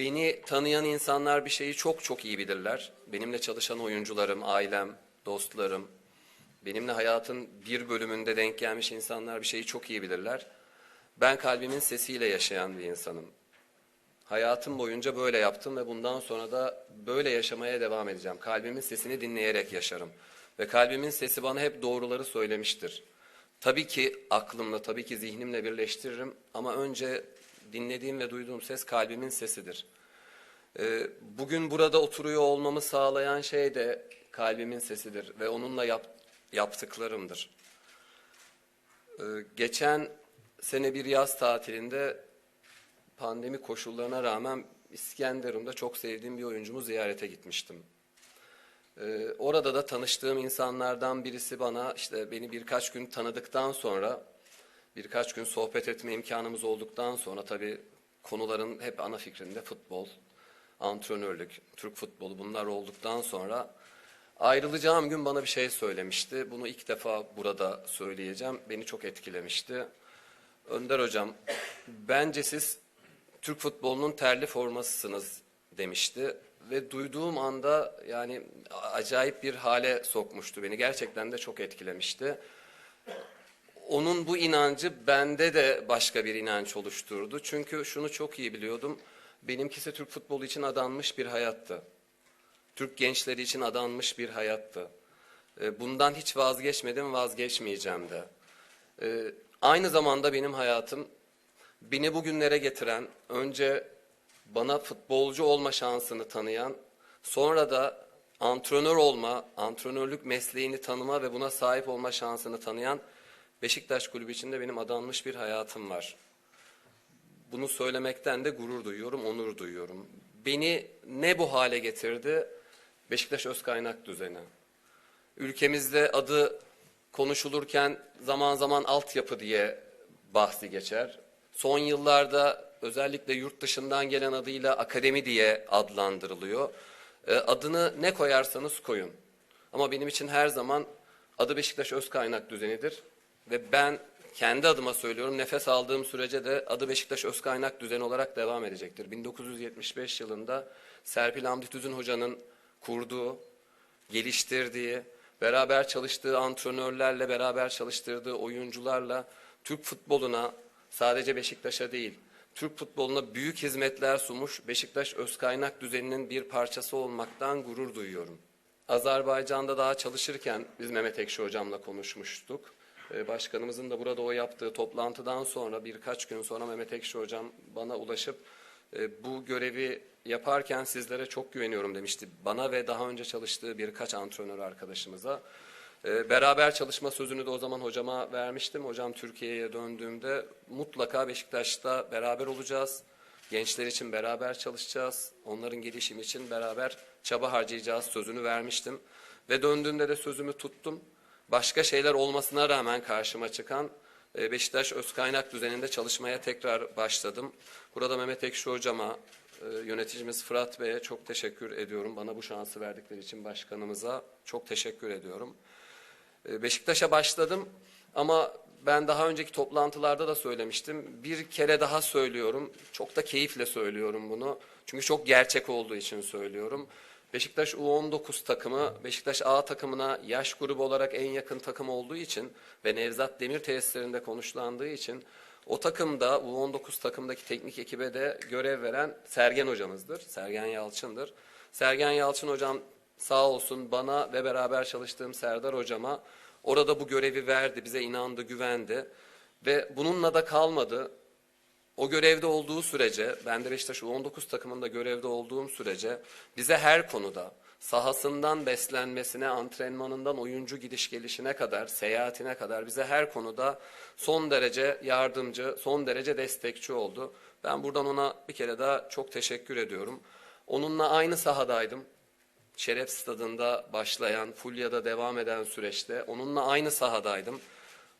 Beni tanıyan insanlar bir şeyi çok çok iyi bilirler. Benimle çalışan oyuncularım, ailem, dostlarım, benimle hayatın bir bölümünde denk gelmiş insanlar bir şeyi çok iyi bilirler. Ben kalbimin sesiyle yaşayan bir insanım. Hayatım boyunca böyle yaptım ve bundan sonra da böyle yaşamaya devam edeceğim. Kalbimin sesini dinleyerek yaşarım. Ve kalbimin sesi bana hep doğruları söylemiştir. Tabii ki aklımla, tabii ki zihnimle birleştiririm ama önce dinlediğim ve duyduğum ses kalbimin sesidir. Ee, Bugün burada oturuyor olmamı sağlayan şey de kalbimin sesidir ve onunla yap, yaptıklarımdır. Ee, Geçen sene bir yaz tatilinde pandemi koşullarına rağmen İskenderun'da çok sevdiğim bir oyuncumu ziyarete gitmiştim. Ee, orada da tanıştığım insanlardan birisi bana işte beni birkaç gün tanıdıktan sonra birkaç gün sohbet etme imkanımız olduktan sonra tabii konuların hep ana fikrinde futbol, antrenörlük, Türk futbolu bunlar olduktan sonra ayrılacağım gün bana bir şey söylemişti. Bunu ilk defa burada söyleyeceğim. Beni çok etkilemişti. Önder hocam, bence siz Türk futbolunun terli formasısınız demişti ve duyduğum anda yani acayip bir hale sokmuştu beni. Gerçekten de çok etkilemişti. Onun bu inancı bende de başka bir inanç oluşturdu. Çünkü şunu çok iyi biliyordum. Benimkisi Türk futbolu için adanmış bir hayattı. Türk gençleri için adanmış bir hayattı. E, Bundan hiç vazgeçmedim, vazgeçmeyeceğim de. E, Aynı zamanda benim hayatım beni bugünlere getiren, önce bana futbolcu olma şansını tanıyan, sonra da antrenör olma, antrenörlük mesleğini tanıma ve buna sahip olma şansını tanıyan Beşiktaş Kulübü içinde benim adanmış bir hayatım var. Bunu söylemekten de gurur duyuyorum, onur duyuyorum. Beni ne bu hale getirdi? Beşiktaş Özkaynak düzeni. Ülkemizde adı konuşulurken zaman zaman altyapı diye bahsi geçer. Son yıllarda özellikle yurt dışından gelen adıyla akademi diye adlandırılıyor. E, adını ne koyarsanız koyun. Ama benim için her zaman adı Beşiktaş Özkaynak düzenidir. Ve ben kendi adıma söylüyorum nefes aldığım sürece de adı Beşiktaş Özkaynak düzeni olarak devam edecektir. 1975 yılında Serpil Hamdi Tüzün Hoca'nın kurduğu, geliştirdiği, beraber çalıştığı antrenörlerle, beraber çalıştırdığı oyuncularla Türk futboluna sadece Beşiktaş'a değil, Türk futboluna büyük hizmetler sunmuş Beşiktaş Özkaynak düzeninin bir parçası olmaktan gurur duyuyorum. Azerbaycan'da daha çalışırken biz Mehmet Ekşi hocamla konuşmuştuk. Ee, Başkanımızın da burada o yaptığı toplantıdan sonra birkaç gün sonra Mehmet Ekşi hocam bana ulaşıp e, bu görevi yaparken sizlere çok güveniyorum demişti. Bana ve daha önce çalıştığı birkaç antrenör arkadaşımıza. E, Beraber çalışma sözünü de o zaman hocama vermiştim. Hocam Türkiye'ye döndüğümde mutlaka Beşiktaş'ta beraber olacağız. Gençler için beraber çalışacağız. Onların gelişimi için beraber çaba harcayacağız sözünü vermiştim. Ve döndüğümde de sözümü tuttum. Başka şeyler olmasına rağmen karşıma çıkan e, Beşiktaş Özkaynak düzeninde çalışmaya tekrar başladım. Burada Mehmet Ekşi hocama, e, yöneticimiz Fırat Bey'e çok teşekkür ediyorum. Bana bu şansı verdikleri için başkanımıza çok teşekkür ediyorum. E, Beşiktaş'a başladım ama ben daha önceki toplantılarda da söylemiştim. Bir kere daha söylüyorum. Çok da keyifle söylüyorum bunu. Çünkü çok gerçek olduğu için söylüyorum. Beşiktaş U19 takımı Beşiktaş A takımına yaş grubu olarak en yakın takım olduğu için ve Nevzat Demir tesislerinde konuşlandığı için o takımda U19 takımdaki teknik ekibe de görev veren Sergen hocamızdır. Sergen Yalçın'dır. Sergen Yalçın hocam sağ olsun bana ve beraber çalıştığım Serdar hocama orada bu görevi verdi, bize inandı, güvendi ve bununla da kalmadı. O görevde olduğu sürece, ben de Beşiktaş U19 takımında görevde olduğum sürece bize her konuda sahasından beslenmesine, antrenmanından oyuncu gidiş gelişine kadar, seyahatine kadar bize her konuda son derece yardımcı, son derece destekçi oldu. Ben buradan ona bir kere daha çok teşekkür ediyorum. Onunla aynı sahadaydım. Şeref Stadında başlayan, Fulya'da devam eden süreçte onunla aynı sahadaydım.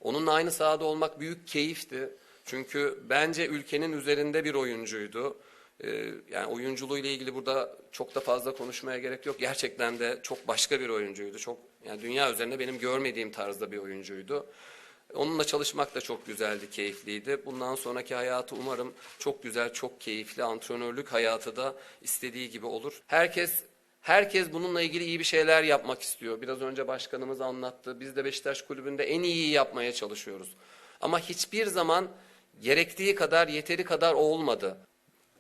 Onunla aynı sahada olmak büyük keyifti. Çünkü bence ülkenin üzerinde bir oyuncuydu. Ee, yani oyunculuğu ile ilgili burada çok da fazla konuşmaya gerek yok. Gerçekten de çok başka bir oyuncuydu. Çok yani dünya üzerinde benim görmediğim tarzda bir oyuncuydu. Onunla çalışmak da çok güzeldi, keyifliydi. Bundan sonraki hayatı umarım çok güzel, çok keyifli, antrenörlük hayatı da istediği gibi olur. Herkes herkes bununla ilgili iyi bir şeyler yapmak istiyor. Biraz önce başkanımız anlattı. Biz de Beşiktaş Kulübü'nde en iyiyi yapmaya çalışıyoruz. Ama hiçbir zaman gerektiği kadar, yeteri kadar olmadı.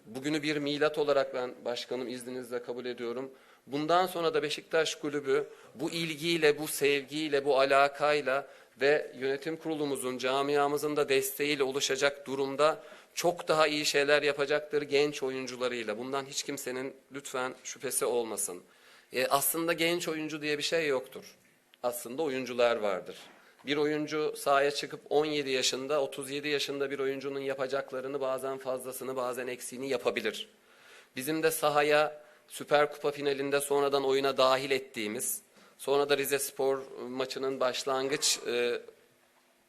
Bugünü bir milat olarak ben başkanım izninizle kabul ediyorum. Bundan sonra da Beşiktaş Kulübü bu ilgiyle, bu sevgiyle, bu alakayla ve yönetim kurulumuzun, camiamızın da desteğiyle oluşacak durumda çok daha iyi şeyler yapacaktır genç oyuncularıyla. Bundan hiç kimsenin lütfen şüphesi olmasın. E, aslında genç oyuncu diye bir şey yoktur. Aslında oyuncular vardır. Bir oyuncu sahaya çıkıp 17 yaşında, 37 yaşında bir oyuncunun yapacaklarını bazen fazlasını, bazen eksiğini yapabilir. Bizim de sahaya Süper Kupa finalinde sonradan oyuna dahil ettiğimiz, sonra da Rize Spor maçının başlangıç e,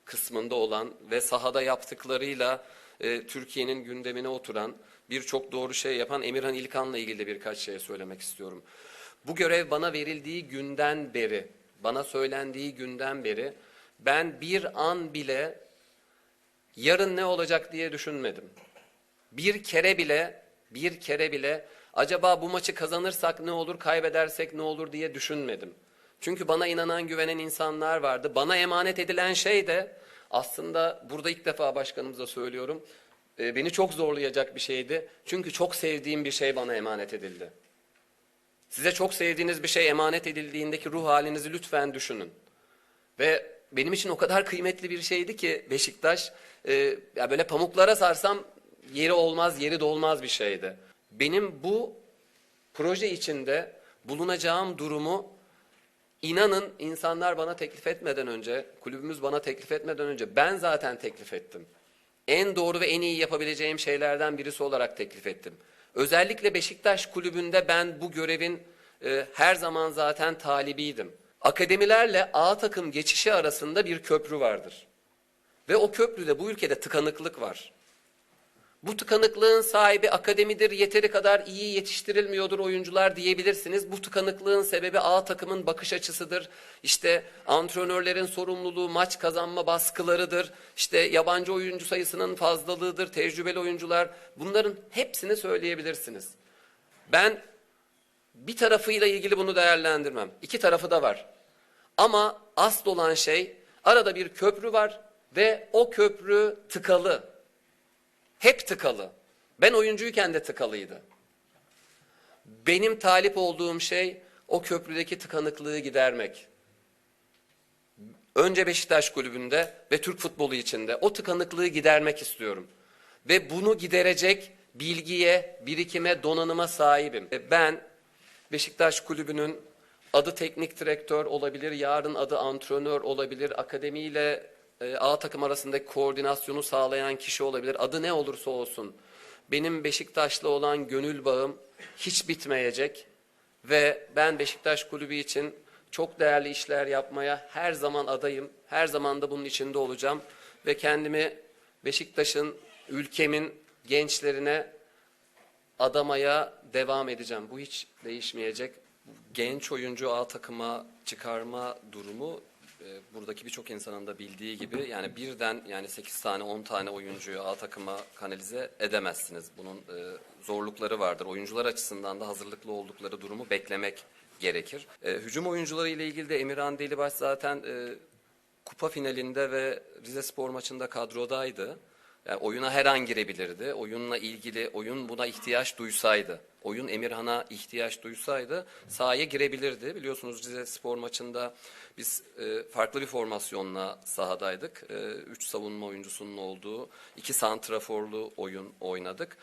kısmında olan ve sahada yaptıklarıyla e, Türkiye'nin gündemine oturan birçok doğru şey yapan Emirhan İlkan'la ilgili de birkaç şey söylemek istiyorum. Bu görev bana verildiği günden beri, bana söylendiği günden beri ben bir an bile yarın ne olacak diye düşünmedim. Bir kere bile, bir kere bile acaba bu maçı kazanırsak ne olur, kaybedersek ne olur diye düşünmedim. Çünkü bana inanan, güvenen insanlar vardı. Bana emanet edilen şey de aslında burada ilk defa başkanımıza söylüyorum. e, Beni çok zorlayacak bir şeydi. Çünkü çok sevdiğim bir şey bana emanet edildi. Size çok sevdiğiniz bir şey emanet edildiğindeki ruh halinizi lütfen düşünün. Ve benim için o kadar kıymetli bir şeydi ki Beşiktaş, e, ya böyle pamuklara sarsam yeri olmaz, yeri dolmaz bir şeydi. Benim bu proje içinde bulunacağım durumu inanın insanlar bana teklif etmeden önce, kulübümüz bana teklif etmeden önce ben zaten teklif ettim. En doğru ve en iyi yapabileceğim şeylerden birisi olarak teklif ettim. Özellikle Beşiktaş kulübünde ben bu görevin e, her zaman zaten talibiydim. Akademilerle A takım geçişi arasında bir köprü vardır. Ve o köprüde bu ülkede tıkanıklık var. Bu tıkanıklığın sahibi akademidir, yeteri kadar iyi yetiştirilmiyordur oyuncular diyebilirsiniz. Bu tıkanıklığın sebebi A takımın bakış açısıdır. İşte antrenörlerin sorumluluğu, maç kazanma baskılarıdır. İşte yabancı oyuncu sayısının fazlalığıdır, tecrübeli oyuncular. Bunların hepsini söyleyebilirsiniz. Ben bir tarafıyla ilgili bunu değerlendirmem. İki tarafı da var. Ama asıl olan şey arada bir köprü var ve o köprü tıkalı. Hep tıkalı. Ben oyuncuyken de tıkalıydı. Benim talip olduğum şey o köprüdeki tıkanıklığı gidermek. Önce Beşiktaş kulübünde ve Türk futbolu içinde o tıkanıklığı gidermek istiyorum. Ve bunu giderecek bilgiye, birikime, donanıma sahibim. Ben Beşiktaş kulübünün adı teknik direktör olabilir, yarın adı antrenör olabilir, akademiyle e, A takım arasındaki koordinasyonu sağlayan kişi olabilir. Adı ne olursa olsun. Benim Beşiktaş'la olan gönül bağım hiç bitmeyecek ve ben Beşiktaş kulübü için çok değerli işler yapmaya her zaman adayım. Her zaman da bunun içinde olacağım ve kendimi Beşiktaş'ın, ülkemin gençlerine adamaya devam edeceğim. Bu hiç değişmeyecek. Genç oyuncu A takıma çıkarma durumu e, buradaki birçok insanın da bildiği gibi yani birden yani 8 tane 10 tane oyuncuyu A takıma kanalize edemezsiniz. Bunun e, zorlukları vardır. Oyuncular açısından da hazırlıklı oldukları durumu beklemek gerekir. E, hücum oyuncuları ile ilgili de Emirhan Delibaş zaten e, kupa finalinde ve Rize Spor maçında kadrodaydı. Yani oyuna her an girebilirdi. Oyunla ilgili, oyun buna ihtiyaç duysaydı, oyun Emirhan'a ihtiyaç duysaydı sahaya girebilirdi. Biliyorsunuz Rize Spor maçında biz e, farklı bir formasyonla sahadaydık. E, üç savunma oyuncusunun olduğu, iki santraforlu oyun oynadık.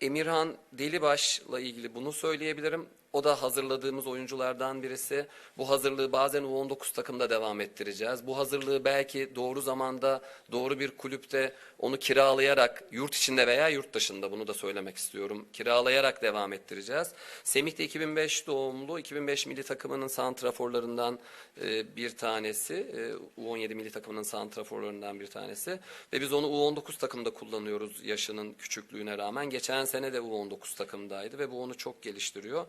Emirhan Delibaş'la ilgili bunu söyleyebilirim. O da hazırladığımız oyunculardan birisi. Bu hazırlığı bazen U19 takımda devam ettireceğiz. Bu hazırlığı belki doğru zamanda, doğru bir kulüpte onu kiralayarak, yurt içinde veya yurt dışında bunu da söylemek istiyorum. Kiralayarak devam ettireceğiz. Semih de 2005 doğumlu, 2005 milli takımının santraforlarından e, bir tanesi. E, U17 milli takımının santraforlarından bir tanesi. Ve biz onu U19 takımda kullanıyoruz yaşının küçüklüğüne rağmen. Geçen sene de U19 takımdaydı ve bu onu çok geliştiriyor.